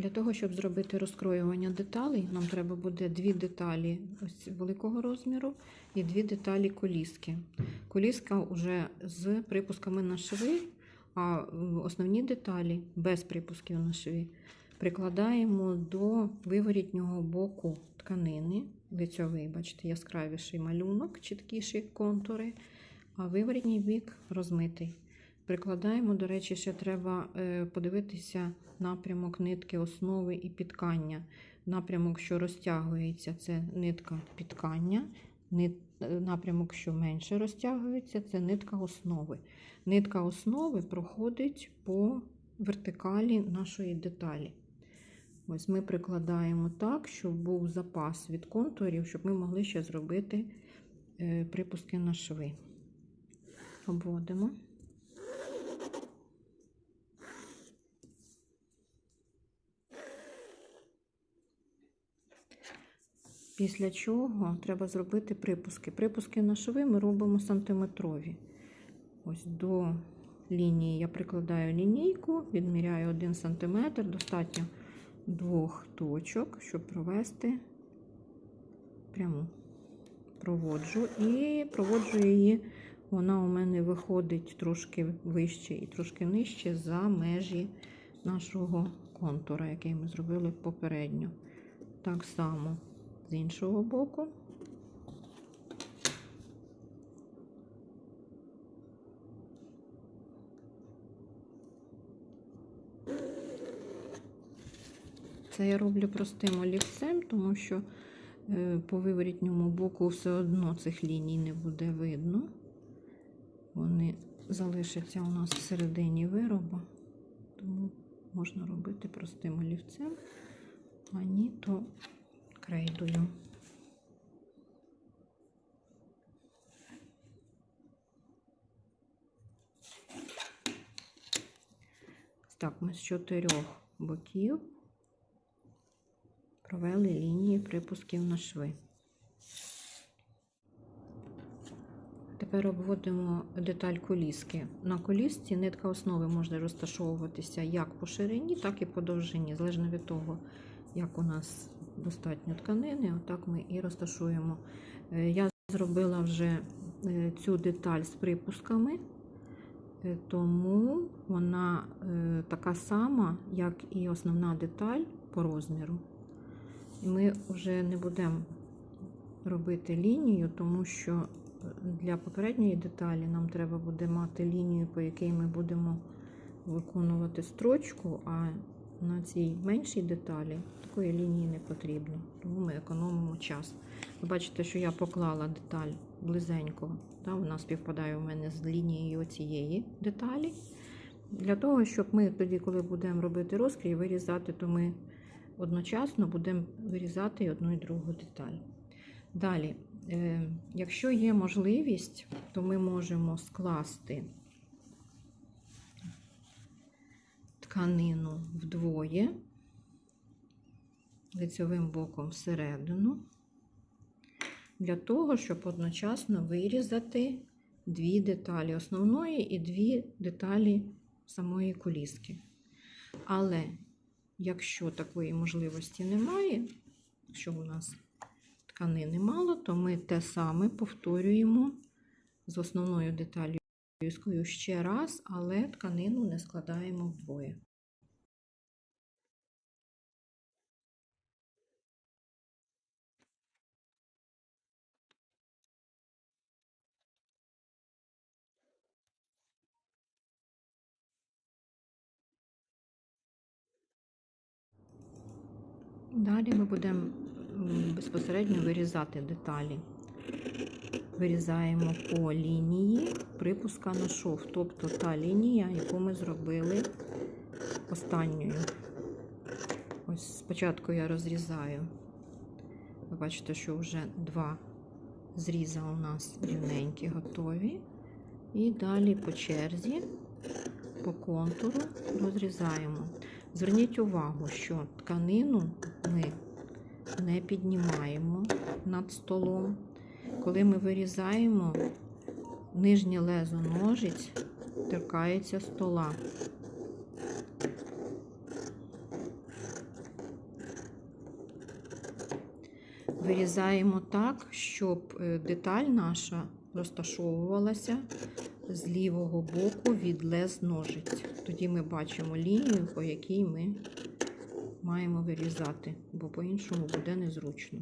Для того, щоб зробити розкроювання деталей, нам треба буде дві деталі ось великого розміру і дві деталі коліски. Коліска вже з припусками на шви, а е, основні деталі без припусків на шві прикладаємо до виворітнього боку тканини. Лицьовий, бачите, яскравіший малюнок, чіткіші контури, а виворітній бік розмитий. Прикладаємо, до речі, ще треба е, подивитися напрямок нитки основи і підкання. Напрямок, що розтягується, це нитка підкання. Е, Напрямок, що менше розтягується, це нитка основи. Нитка основи проходить по вертикалі нашої деталі. Ось ми прикладаємо так, щоб був запас від контурів, щоб ми могли ще зробити е, припуски на шви. Обводимо. Після чого треба зробити припуски. Припуски на шви ми робимо сантиметрові. Ось до лінії я прикладаю лінійку, відміряю 1 см, достатньо двох точок, щоб провести пряму. Проводжу і проводжу її. Вона у мене виходить трошки вище і трошки нижче за межі нашого контура, який ми зробили попередньо. Так само з іншого боку. Це я роблю простим олівцем, тому що е, по виворітньому боку все одно цих ліній не буде видно. Вони залишаться у нас всередині вироба, тому можна робити простим олівцем, а ні, то крейдою. Так, ми з чотирьох боків провели лінії припусків на шви. Тепер обводимо деталь коліски. На колісці нитка основи може розташовуватися як по ширині, так і по довжині, залежно від того, як у нас достатньо тканини, отак ми і розташуємо. Е, Я зробила вже е, цю деталь з припусками, е, тому вона така сама, як і основна деталь по розміру. І ми вже не будемо робити лінію, тому що для попередньої деталі нам треба буде мати лінію, по якій ми будемо виконувати строчку, а на цій меншій деталі такої лінії не потрібно, тому ми економимо час. Ви бачите, що я поклала деталь близенько, та, вона співпадає у мене з лінією цієї деталі. Для того, щоб ми тоді, коли будемо робити розкрій, вирізати, то ми одночасно будемо вирізати одну і другу деталь. Далі, е, якщо є можливість, то ми можемо скласти тканину вдвоє, лицьовим боком всередину, для того, щоб одночасно вирізати дві деталі основної і дві деталі самої коліски. Але якщо такої можливості немає, якщо у нас тканини мало, то ми те саме повторюємо з основною деталлю коліскою ще раз, але тканину не складаємо вдвоє. Далі ми будемо безпосередньо вирізати деталі. Вирізаємо по лінії припуска на шов, тобто та лінія, яку ми зробили останньою. Ось спочатку я розрізаю. Ви бачите, що вже два зріза у нас рівненькі, готові. І далі по черзі, по контуру розрізаємо. Зверніть увагу, що тканину ми не піднімаємо над столом. Коли ми вирізаємо, нижнє лезо ножиць торкається стола. Вирізаємо так, щоб е, деталь наша розташовувалася з лівого боку від лез ножиць. Тоді ми бачимо лінію, по якій ми маємо вирізати, бо по-іншому буде незручно.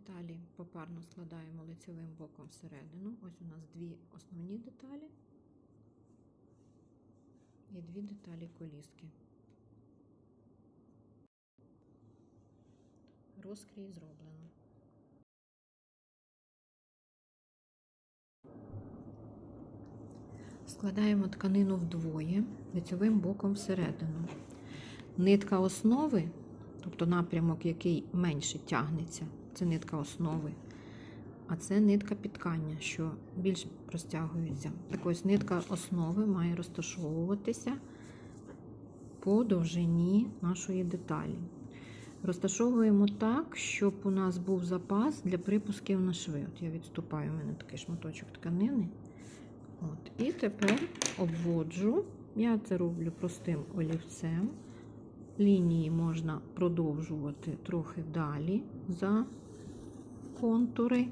Деталі попарно складаємо лицевим боком всередину. Ось у нас дві основні деталі і дві деталі коліски. Розкрій зроблено. Складаємо тканину вдвоє, лицевим боком всередину. Нитка основи, тобто напрямок, який менше тягнеться, це нитка основи. А це нитка підкання, що більш розтягується. Так ось нитка основи має розташовуватися по довжині нашої деталі. Розташовуємо так, щоб у нас був запас для припусків на шви. От я відступаю, у мене такий шматочок тканини. От. І тепер обводжу. Я це роблю простим олівцем. Лінії можна продовжувати трохи далі за контури.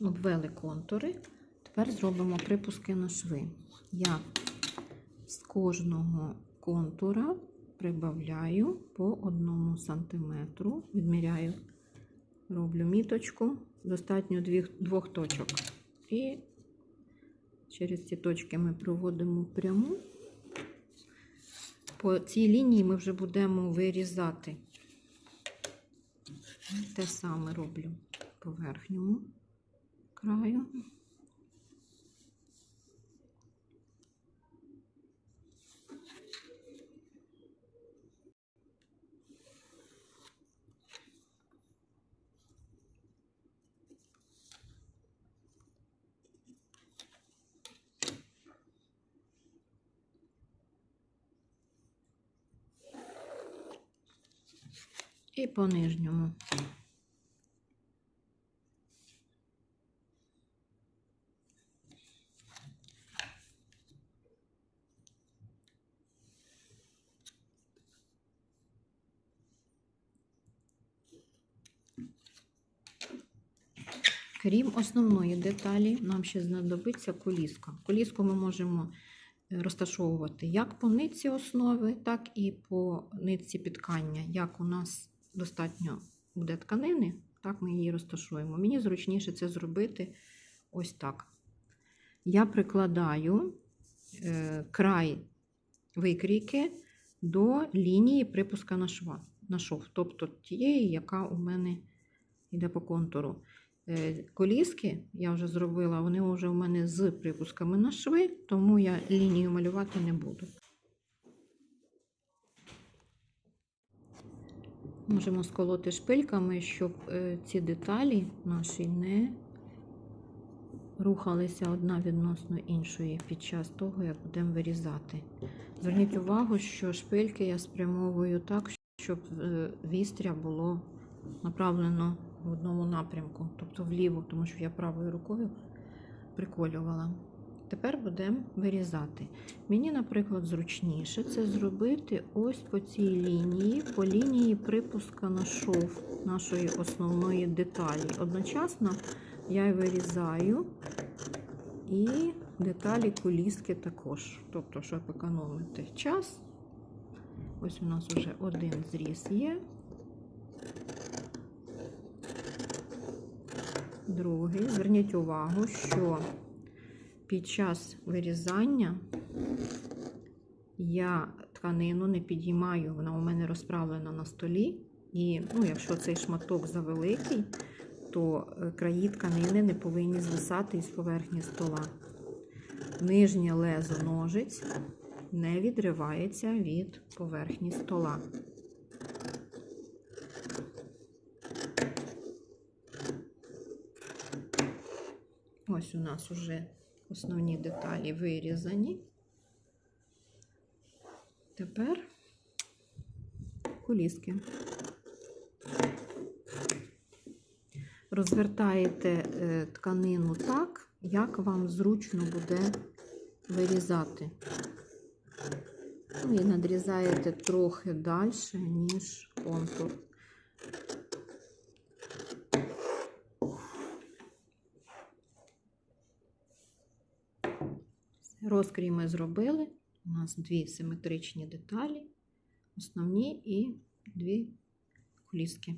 Обвели контури. Тепер зробимо припуски на шви. Я з кожного контура прибавляю по одному сантиметру, відміряю, роблю міточку, достатньо двох, точок. І через ці точки ми проводимо пряму. По цій лінії ми вже будемо вирізати. Те саме роблю по верхньому краю. І по нижньому. Крім основної деталі, нам ще знадобиться коліска. Коліску ми можемо е, розташовувати як по нитці основи, так і по нитці підкання. Як у нас достатньо буде тканини, так ми її розташуємо. Мені зручніше це зробити ось так. Я прикладаю е, край викрійки до лінії припуска на шва, на шов, тобто тієї, яка у мене йде по контуру. Е, Коліски я вже зробила, вони вже у мене з припусками на шви, тому я лінію малювати не буду. Можемо сколоти шпильками, щоб е, ці деталі наші не рухалися одна відносно іншої під час того, як будемо вирізати. Зверніть увагу, що шпильки я спрямовую так, щоб е, вістря було направлено в одному напрямку, тобто вліво, тому що я правою рукою приколювала. Тепер будемо вирізати. Мені, наприклад, зручніше це зробити ось по цій лінії, по лінії припуска на шов нашої основної деталі. Одночасно я вирізаю і деталі коліски також. Тобто, щоб економити час. Ось у нас вже один зріз є. другий. Зверніть увагу, що під час вирізання я тканину не підіймаю, вона у мене розправлена на столі. І ну, якщо цей шматок завеликий, то е, краї тканини не повинні звисати із поверхні стола. Нижнє лезо ножиць не відривається від поверхні стола. Ось у нас уже основні деталі вирізані. Тепер куліски. Розвертаєте е, тканину так, як вам зручно буде вирізати. Ну, і надрізаєте трохи далі, ніж контур. Розкрій ми зробили. У нас дві симетричні деталі, основні і дві куліски.